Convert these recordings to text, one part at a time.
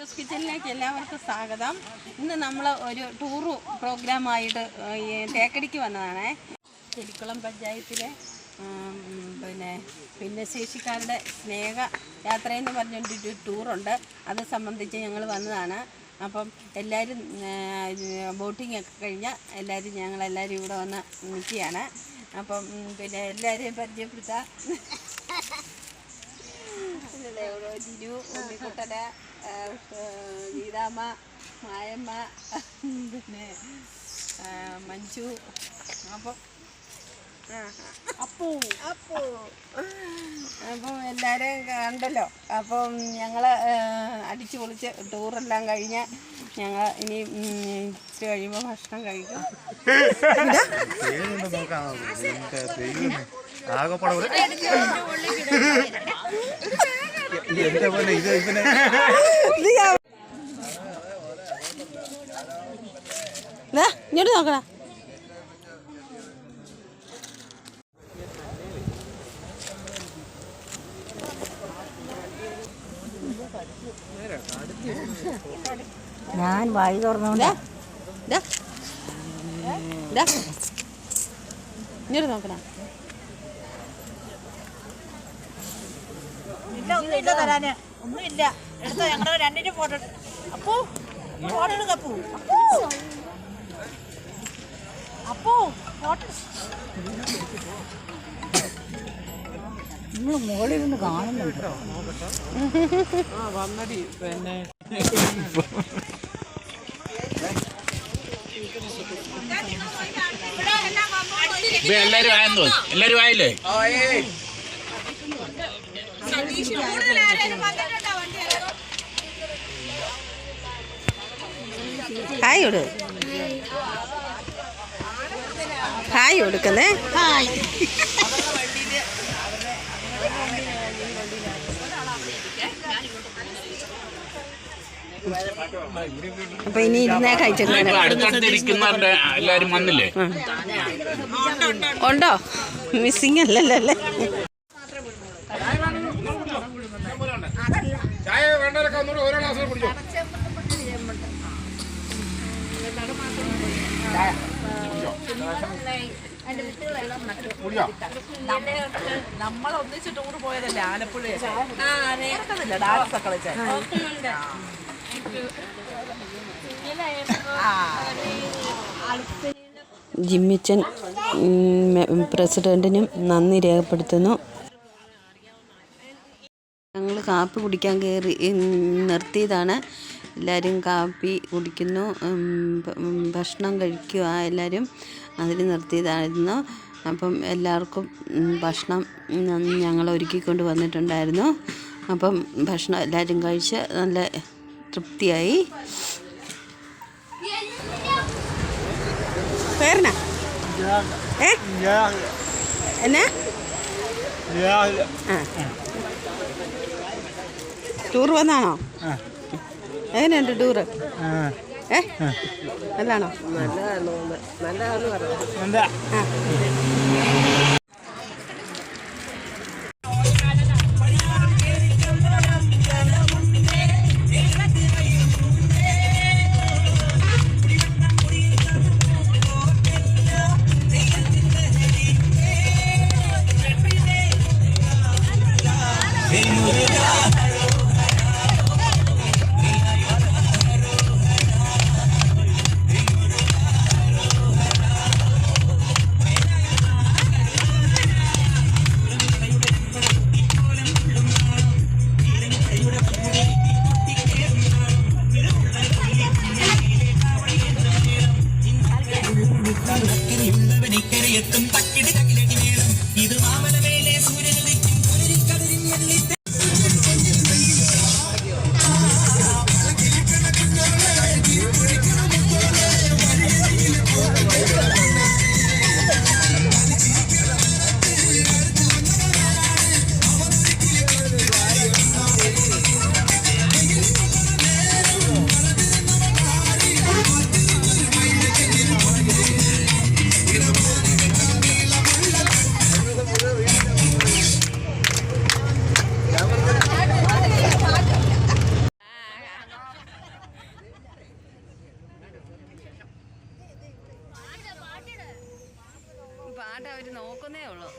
ജോസ് കിച്ചണിലേക്ക് എല്ലാവർക്കും സ്വാഗതം. ഇന്ന് നമ്മൾ ഒരു ടൂറ് പ്രോഗ്രാമായിട്ട് ആയിട്ട് തേക്കടിക്ക് വന്നതാണ്. ചെരിക്കുളം പഞ്ചായത്തിലെ പിന്നെ ഭിന്നശേഷിക്കാരുടെ സ്നേഹ യാത്രയെന്ന് പറഞ്ഞൊരു ടൂറുണ്ട് അത് സംബന്ധിച്ച് ഞങ്ങൾ വന്നതാണ്. അപ്പം എല്ലാവരും ബോട്ടിംഗ് ഒക്കെ കഴിഞ്ഞാൽ എല്ലാവരും ഞങ്ങളെല്ലാവരും ഇവിടെ വന്ന് നിൽക്കുകയാണ്. അപ്പം പിന്നെ എല്ലാവരെയും പരിചയപ്പെടുത്താം. ജിനു ഉണ്ണിക്കുട്ടന ഗീതാമ്മ മായമ്മ പിന്നെ ആ, മഞ്ജു അപ്പം അപ്പു. അപ്പു. അപ്പം എല്ലാവരെയും കണ്ടല്ലോ. അപ്പം ഞങ്ങൾ അടിച്ചു പൊളിച്ച് ടൂറെല്ലാം കഴിഞ്ഞ് ഞങ്ങൾ ഇനി ഇച്ചിരി കഴിയുമ്പോൾ ഭക്ഷണം കഴിക്കും. പേരുണ്ട് ഇങ്ങോട്ട് നോക്കടാ. ഞാൻ വായി തുറന്നോണ്ട്. ഇങ്ങോട്ട് നോക്കടാ. ഇല്ല ഒന്നുമില്ല തരാന്. ഒന്നുമില്ല എടുത്തോ ഞങ്ങളുടെ രണ്ടിന്റെ ഫോട്ടോ അപ്പോ ഫോട്ടോ എടുക്ക അപ്പു. അപ്പോ. ഫോട്ടോ നിങ്ങൾ മുകളിൽ നിന്ന് വന്നടി പിന്നെ എല്ലാരും ആയെന്ന് തോന്നുന്നു. എല്ലാരും ആയില്ലേ? ഹായ് കൊടു ഹായ് കൊടുക്കുന്നേ അപ്പൊ ഇനി ഇരുന്നേ കഴിച്ചു ഇപ്പൊ അടുത്തടുത്ത് എല്ലാരും വന്നില്ലേ? ഉണ്ടോ? മിസ്സിങ് അല്ലല്ലോ അല്ലേ? ഒന്നുകൂടെ ഓരോ ഗ്ലാസ് കുടിച്ചോ നമ്മൾ ആലപ്പുഴ ഡാൻസ് ഒക്കെ ജിമ്മിച്ചൻ പ്രസിഡന്റിനും നന്ദി രേഖപ്പെടുത്തുന്നു. കാപ്പി കുടിക്കാൻ കയറി നിർത്തിയതാണ്. എല്ലാവരും കാപ്പി കുടിക്കുന്നു ഭക്ഷണം കഴിക്കുക എല്ലാവരും അതിൽ നിർത്തിയതായിരുന്നു. അപ്പം എല്ലാവർക്കും ഭക്ഷണം ഞങ്ങൾ ഒരുക്കിക്കൊണ്ട് വന്നിട്ടുണ്ടായിരുന്നു. അപ്പം ഭക്ഷണം എല്ലാവരും കഴിച്ച് നല്ല തൃപ്തിയായി. പേരനാ ഏ? എന്നാ? ആ. ടൂർ വന്നാണോ? എങ്ങനെയുണ്ട് ടൂറ്? ഏ? നല്ലതാണോ എന്താ ും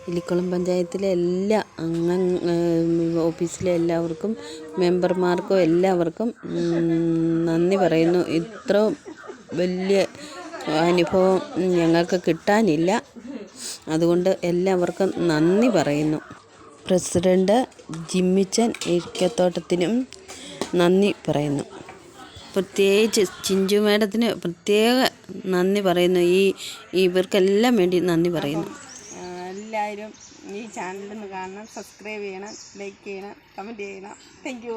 ഇലിക്കുളം പഞ്ചായത്തിലെ എല്ലാ അംഗ ഓഫീസിലെ എല്ലാവർക്കും മെമ്പർമാർക്കും എല്ലാവർക്കും നന്ദി പറയുന്നു. ഇത്ര വലിയ അനുഭവം ഞങ്ങൾക്ക് കിട്ടാനില്ല. അതുകൊണ്ട് എല്ലാവർക്കും നന്ദി പറയുന്നു. പ്രസിഡന്റ് ജിമ്മിച്ചൻ ഇരിക്കത്തോട്ടത്തിനും നന്ദി പറയുന്നു. പ്രത്യേകിച്ച് ചിഞ്ചു മേഡത്തിന് പ്രത്യേക നന്ദി പറയുന്നു. ഈ ഇവർക്കെല്ലാം വേണ്ടി നന്ദി പറയുന്നു. എല്ലാവരും ഈ ചാനലിൽ നിന്ന് കാണണം സബ്സ്ക്രൈബ് ചെയ്യണം ലൈക്ക് ചെയ്യണം കമന്റ് ചെയ്യണം. താങ്ക്